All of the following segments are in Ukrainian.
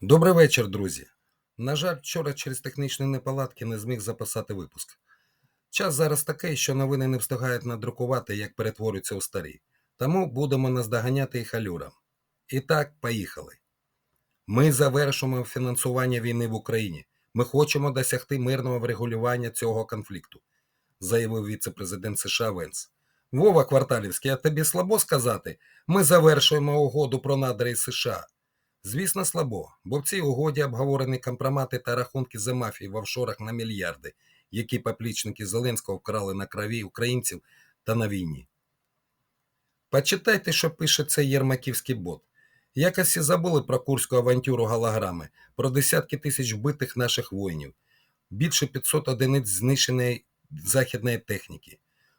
Добрий вечір, друзі. На жаль, вчора через технічні неполадки не зміг записати випуск. Час зараз такий, що новини не встигають надрукувати, як перетворюються у старі. Тому будемо наздоганяти їх алюрам. І так, поїхали. Ми завершимо фінансування війни в Україні. Ми хочемо досягти мирного врегулювання цього конфлікту, заявив віце-президент США Венс. Вова Кварталівський, а тобі слабо сказати, ми завершуємо угоду про надра США. Звісно, слабо, бо в цій угоді обговорені компромати та рахунки за мафії в офшорах на мільярди, які поплічники Зеленського вкрали на крові українців та на війні. Почитайте, що пише цей єрмаківський бот. Якось забули про курську авантюру голограми, про десятки тисяч вбитих наших воїнів, більше 500 одиниць знищеної західної техніки.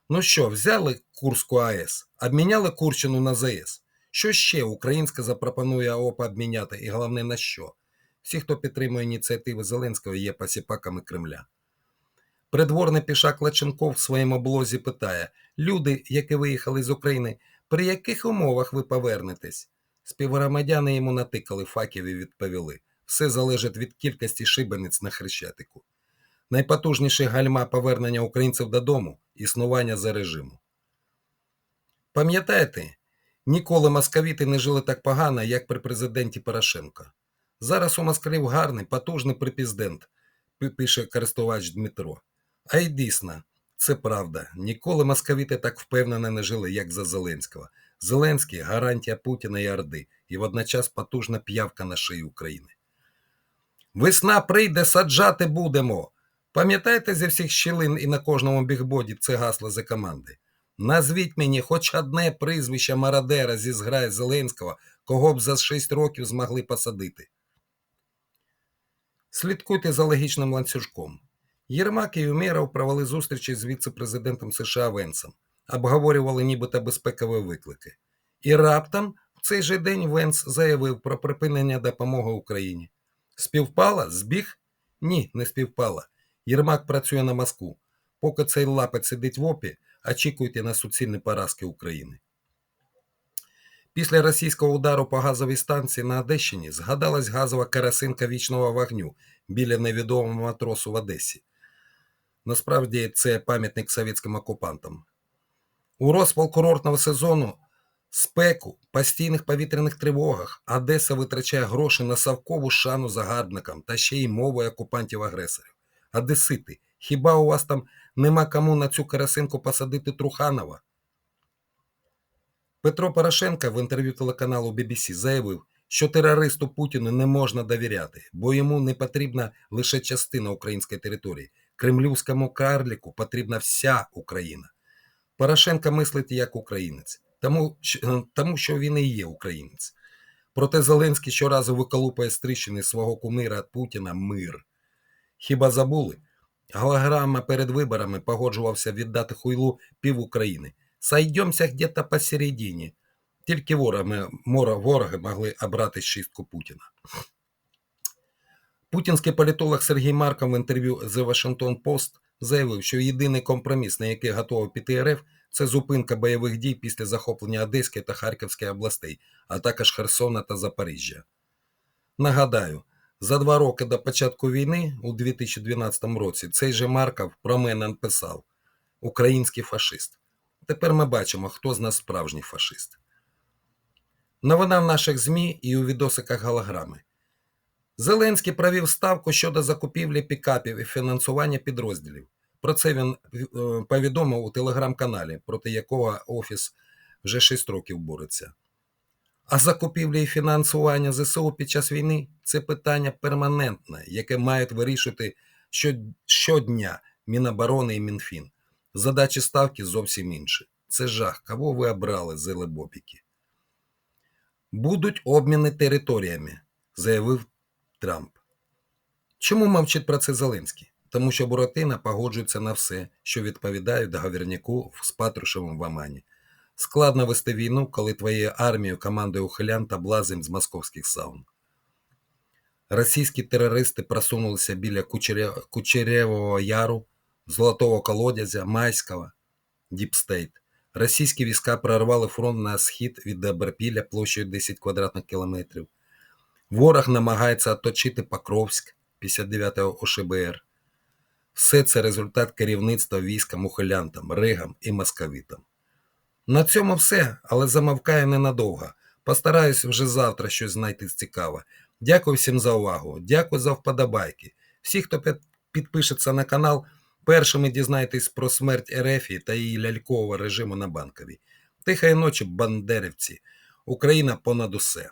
Ну що, взяли Курську АЕС, обміняли Курщину на ЗАЕС. Що ще українська запропонує АОП обміняти і головне на що? Всі, хто підтримує ініціативи Зеленського, є посіпаками Кремля. Придворний пішак Лаченков в своєму блозі питає: люди, які виїхали з України, при яких умовах ви повернетесь? Співгромадяни йому натикали факів і відповіли: все залежить від кількості шибениць на хрещатику. Найпотужніші гальма повернення українців додому існування за режиму. Пам'ятаєте, ніколи московіти не жили так погано, як при президенті Порошенка. Зараз у москалів гарний, потужний припіздент, пише користувач Дмитро. А й дійсно, це правда. Ніколи московіти так впевнено не жили, як за Зеленського. Зеленський гарантія Путіна і Орди, і водночас потужна п'явка на шиї України. Весна прийде, саджати будемо. Пам'ятаєте зі всіх щілин і на кожному бігбоді це гасло за команди? Назвіть мені хоч одне прізвище мародера зі зграї Зеленського, кого б за 6 років змогли посадити. Слідкуйте за логічним ланцюжком. Єрмак і Умєров провели зустрічі з віце-президентом США Венсом, обговорювали нібито безпекові виклики. І раптом в цей же день Венс заявив про припинення допомоги Україні. Співпала? Збіг? Ні, не співпала. Єрмак працює на Москву. Поки цей лапець сидить в опі, очікуйте на суцільні поразки України. Після російського удару по газовій станції на Одещині згадалась газова карасинка вічного вогню біля невідомого матросу в Одесі. Насправді це пам'ятник совєтським окупантам. У розпал курортного сезону спеку, постійних повітряних тривогах Одеса витрачає гроші на совкову шану загарбникам та ще й мовою окупантів-агресорів. Одесити, хіба у вас там нема кому на цю карасинку посадити Труханова? Петро Порошенко в інтерв'ю телеканалу BBC заявив, що терористу Путіну не можна довіряти, бо йому не потрібна лише частина української території. Кремлівському карліку потрібна вся Україна. Порошенко мислить як українець, тому, тому що він і є українець. Проте Зеленський щоразу виколупає з тріщини свого кумира Путіна мир. Хіба забули? Голограма перед виборами погоджувався віддати хуйлу пів України. Сойдемося где-то посередині. Тільки вороги, вороги могли обрати шістку Путіна. Путінський політолог Сергій Марков в інтерв'ю The Washington Post заявив, що єдиний компроміс, на який готова піти РФ, це зупинка бойових дій після захоплення Одеської та Харківської областей, а також Херсона та Запоріжжя. Нагадаю, за два роки до початку війни, у 2012 році, цей же Марков про мене написав Український фашист. Тепер ми бачимо, хто з нас справжній фашист. Новина в наших ЗМІ і у відосиках голограми. Зеленський провів ставку щодо закупівлі пікапів і фінансування підрозділів. Про це він повідомив у телеграм-каналі, проти якого Офіс вже 6 років бореться. А закупівлі і фінансування ЗСУ під час війни це питання перманентне, яке мають вирішити щодня Міноборони і Мінфін. Задачі ставки зовсім інші. Це жах. Кого ви обрали, зелебобіки? Будуть обміни територіями, заявив Трамп. Чому мовчить про це Зеленський? Тому що Буратино погоджується на все, що відповідає договірняку з Патрушевим в Амані. Складно вести війну, коли твоєю армією командує ухилян та блазим з московських саун. Російські терористи просунулися біля Кучерєвого Яру, Золотого колодязя, Майського, Діпстейт. Російські війська прорвали фронт на схід від Добропілля площею 10 квадратних кілометрів. Ворог намагається оточити Покровськ 59-го ОШБР. Все це результат керівництва військом ухилянтам, ригам і московитам. На цьому все, але замовкає ненадовго. Постараюсь вже завтра щось знайти цікаве. Дякую всім за увагу. Дякую за вподобайки. Всі, хто під- підпишеться на канал, першими дізнаєтесь про смерть Ерефії та її лялькового режиму на банковій. Тихої ночі, бандерівці. Україна понад усе.